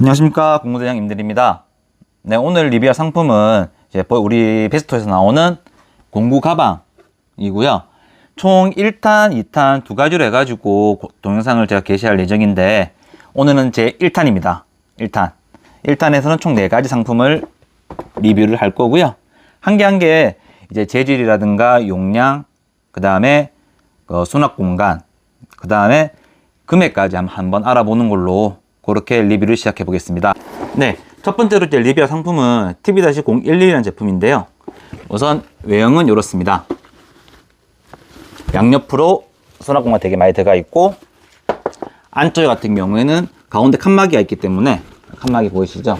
안녕하십니까 공무대장 임들입니다. 네 오늘 리뷰할 상품은 이제 뭐 우리 베스토에서 나오는 공구 가방이고요. 총 1탄, 2탄 두 가지로 해가지고 고- 동영상을 제가 게시할 예정인데 오늘은 제 1탄입니다. 1탄. 1탄에서는 총 4가지 상품을 리뷰를 할 거고요. 한 개 한 개 이제 재질이라든가 용량, 그 다음에 수납 공간, 그 다음에 금액까지 한번 알아보는 걸로 그렇게 리뷰를 시작해 보겠습니다. 네, 첫 번째로 이제 리뷰할 상품은 TV-011이라는 제품인데요. 우선 외형은 이렇습니다. 양옆으로 수납 공간 되게 많이 들어가 있고 안쪽에 같은 경우에는 가운데 칸막이가 있기 때문에 칸막이 보이시죠?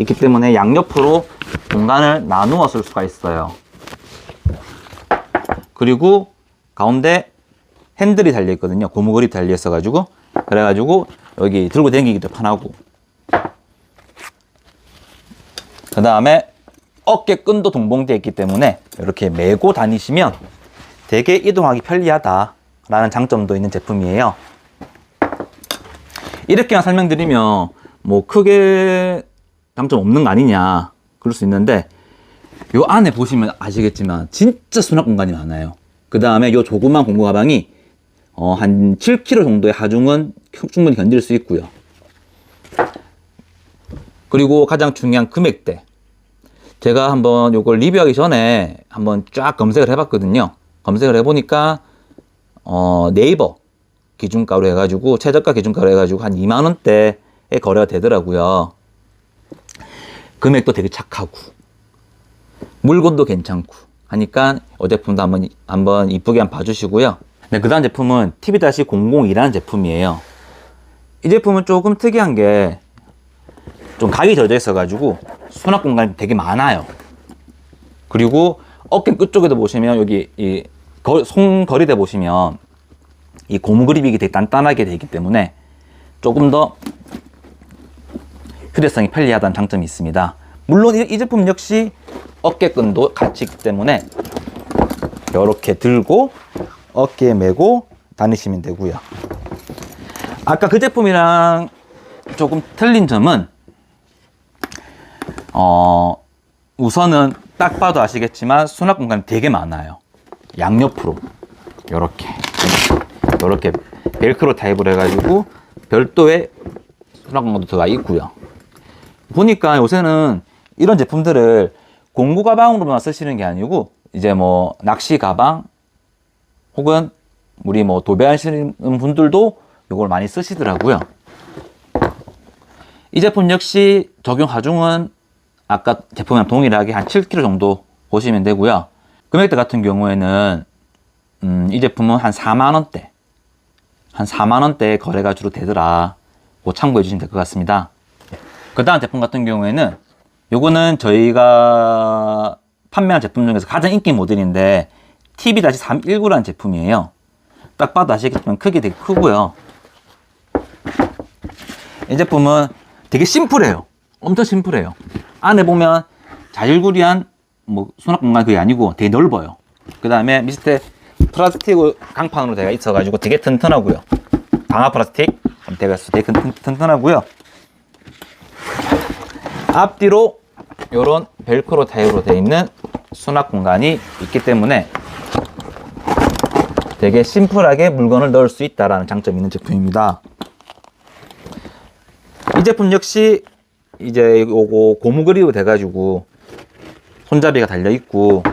있기 때문에 양옆으로 공간을 나누어 쓸 수가 있어요. 그리고 가운데 핸들이 달려 있거든요. 고무그립 달려 있어 가지고 그래 가지고 여기 들고 다니기도 편하고 그 다음에 어깨 끈도 동봉되어 있기 때문에 이렇게 메고 다니시면 되게 이동하기 편리하다 라는 장점도 있는 제품이에요. 이렇게만 설명드리면 뭐 크게 장점 없는 거 아니냐 그럴 수 있는데 요 안에 보시면 아시겠지만 진짜 수납 공간이 많아요. 그 다음에 요 조그만 공구 가방이 어, 한 7kg 정도의 하중은 충분히 견딜 수 있고요. 그리고 가장 중요한 금액대. 제가 한번 요걸 리뷰하기 전에 한번 쫙 검색을 해봤거든요. 검색을 해보니까 어, 네이버 기준가로 해가지고 최저가 기준가로 해가지고 한 2만 원대에 거래가 되더라고요. 금액도 되게 착하고 물건도 괜찮고 하니까 이 제품도 한번 한번 이쁘게 한번 봐주시고요. 네, 그 다음 제품은 TV-002라는 제품이에요. 이 제품은 조금 특이한 게 좀 각이 져져 있어가지고 수납 공간이 되게 많아요. 그리고 어깨 끝쪽에도 보시면 여기 이 거- 손거리대 보시면 이 고무 그립이 되게 단단하게 되어 있기 때문에 조금 더 휴대성이 편리하다는 장점이 있습니다. 물론 이, 이 제품 역시 어깨끈도 같이 있기 때문에 이렇게 들고 어깨에 메고 다니시면 되고요. 아까 그 제품이랑 조금 틀린 점은 어 우선은 딱 봐도 아시겠지만 수납 공간이 되게 많아요. 양옆으로 이렇게 이렇게 벨크로 타입으로 해가지고 별도의 수납 공간도 들어가 있고요. 보니까 요새는 이런 제품들을 공구 가방으로만 쓰시는 게 아니고 이제 뭐 낚시 가방 혹은 우리 뭐 도배하시는 분들도 이걸 많이 쓰시더라고요. 이 제품 역시 적용 하중은 아까 제품이랑 동일하게 한 7kg 정도 보시면 되고요. 금액대 같은 경우에는 음, 이 제품은 한 4만 원대, 한 4만 원대 거래가 주로 되더라. 고 참고해 주시면 될 것 같습니다. 그 다음 제품 같은 경우에는 요거는 저희가 판매한 제품 중에서 가장 인기 모델인데 TV-319라는 제품이에요. 딱 봐도 아시겠지만 크기 되게 크고요. 이 제품은 되게 심플해요. 엄청 심플해요. 안에 보면 자질구리한 뭐 수납 공간 그게 아니고 되게 넓어요. 그 다음에 밑에 플라스틱 강판으로 되어 있어가지고 되게 튼튼하고요. 방화 플라스틱 되게 튼- 튼튼하고요. 앞뒤로 이런 벨크로 타입으로 되어 있는 수납 공간이 있기 때문에 되게 심플하게 물건을 넣을 수 있다라는 장점이 있는 제품입니다. 이 제품 역시 이제 요거 고무 그립이 돼가지고 손잡이가 달려 있고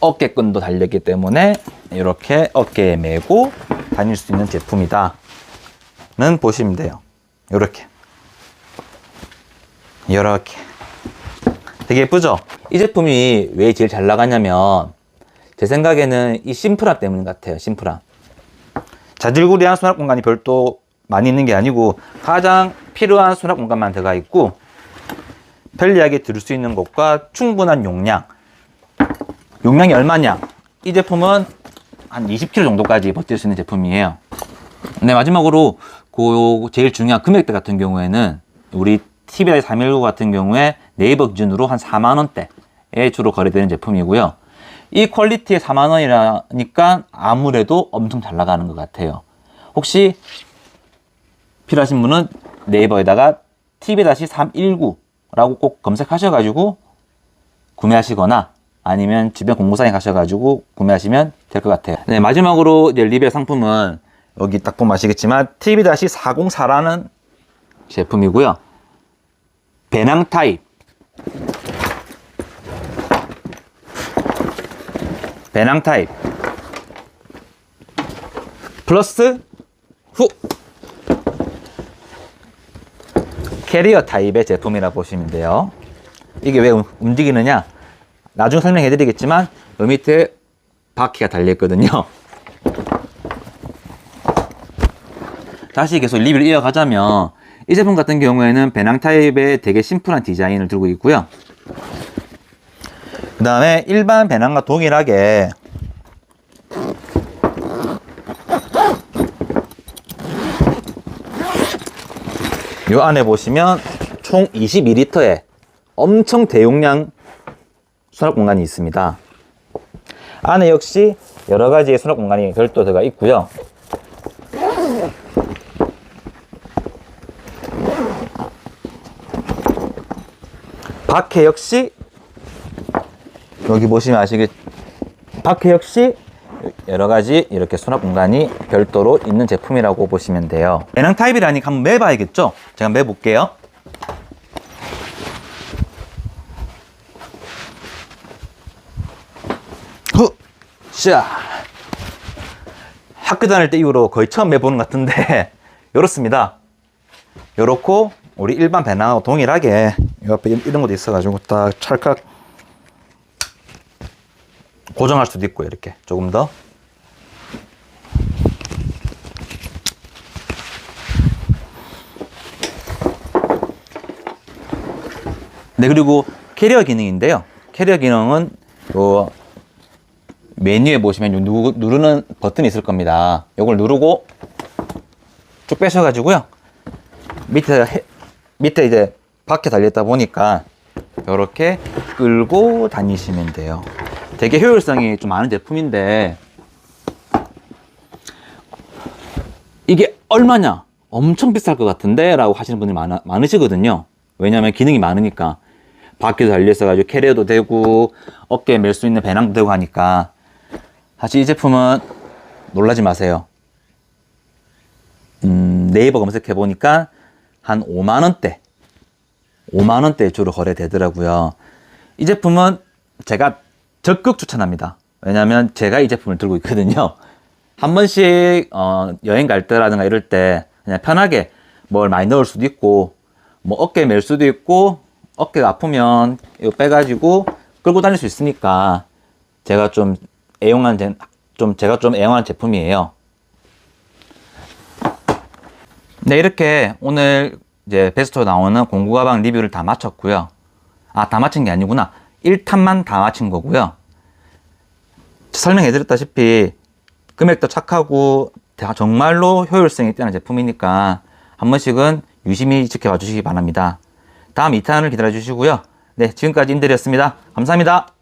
어깨끈도 달렸기 때문에 이렇게 어깨에 메고 다닐 수 있는 제품이다 는 보시면 돼요. 이렇게 이렇게 되게 예쁘죠? 이 제품이 왜 제일 잘 나가냐면 제 생각에는 이 심플함 때문 같아요. 심플함. 자질구리한 수납 공간이 별도 많이 있는 게 아니고 가장 필요한 수납 공간만 들어가 있고 편리하게 들을 수 있는 곳과 충분한 용량. 용량이 얼마냐? 이 제품은 한 20kg 정도까지 버틸 수 있는 제품이에요. 네, 마지막으로 그 제일 중요한 금액대 같은 경우에는 우리 TBI 319 같은 경우에 네이버 기준으로 한 4만 원대에 주로 거래되는 제품이고요. 이 퀄리티의 4만 원이라니까 아무래도 엄청 잘 나가는 것 같아요. 혹시 필요하신 분은 네이버에다가 tv-319라고 꼭 검색하셔가지고 구매하시거나 아니면 주변 공구사에 가셔가지고 구매하시면 될 것 같아요. 네, 마지막으로 이제 리뷰 상품은 여기 딱 보면 아시겠지만 tv-404라는 제품이고요. 배낭 타입. 배낭 타입. 플러스 후 캐리어 타입의 제품이라 보시면 돼요. 이게 왜 움- 움직이느냐? 나중에 설명해 드리겠지만 요 밑에 바퀴가 달려 있거든요. 다시 계속 리뷰를 이어가자면 이 제품 같은 경우에는 배낭 타입의 되게 심플한 디자인을 들고 있고요. 그 다음에 일반 배낭과 동일하게 요 안에 보시면 총 22리터의 엄청 대용량 수납 공간이 있습니다. 안에 역시 여러 가지의 수납 공간이 별도 들어가 있고요. 밖에 역시 여기 보시면 아시겠 밖에 역시 여러 가지 이렇게 수납 공간이 별도로 있는 제품이라고 보시면 돼요. 배낭 타입이라니까 한번 매봐야겠죠? 제가 매볼게요. 후! 샤! 학교 다닐 때 이후로 거의 처음 매보는 것 같은데, 요렇습니다. 요렇고, 우리 일반 배낭하고 동일하게, 이 옆에 이런 것도 있어가지고, 딱 찰칵 고정할 수도 있고, 이렇게. 조금 더. 네, 그리고 캐리어 기능인데요. 캐리어 기능은 요 메뉴에 보시면 요 누, 누르는 버튼이 있을 겁니다. 요걸 누르고 쭉 빼셔가지고요. 밑에, 해- 밑에 이제 밖에 달렸다 보니까 이렇게 끌고 다니시면 돼요. 되게 효율성이 좀 많은 제품인데 이게 얼마냐? 엄청 비쌀 것 같은데? 라고 하시는 분들이 많아, 많으시거든요. 왜냐면 기능이 많으니까. 밖에도 달려있어가지고 캐리어도 되고, 어깨에 멜 수 있는 배낭도 되고 하니까. 사실 이 제품은 놀라지 마세요. 음, 네이버 검색해보니까 한 5만원대. 5만원대 주로 거래되더라고요. 이 제품은 제가 적극 추천합니다. 왜냐면 제가 이 제품을 들고 있거든요. 한 번씩 어, 여행 갈 때라든가 이럴 때 그냥 편하게 뭘 많이 넣을 수도 있고 뭐 어깨 멜 수도 있고 어깨가 아프면 이거 빼가지고 끌고 다닐 수 있으니까 제가 좀 애용한 제, 좀 제가 좀 애용한 제품이에요. 네 이렇게 오늘 이제 베스트로 나오는 공구 가방 리뷰를 다 마쳤고요. 아 다 마친 게 아니구나. 1탄만 다 마친 거고요. 설명해 드렸다시피 금액도 착하고 다 정말로 효율성이 뛰어난 제품이니까 한 번씩은 유심히 지켜봐 주시기 바랍니다. 다음 2탄을 기다려 주시고요. 네, 지금까지 임대리였습니다. 감사합니다.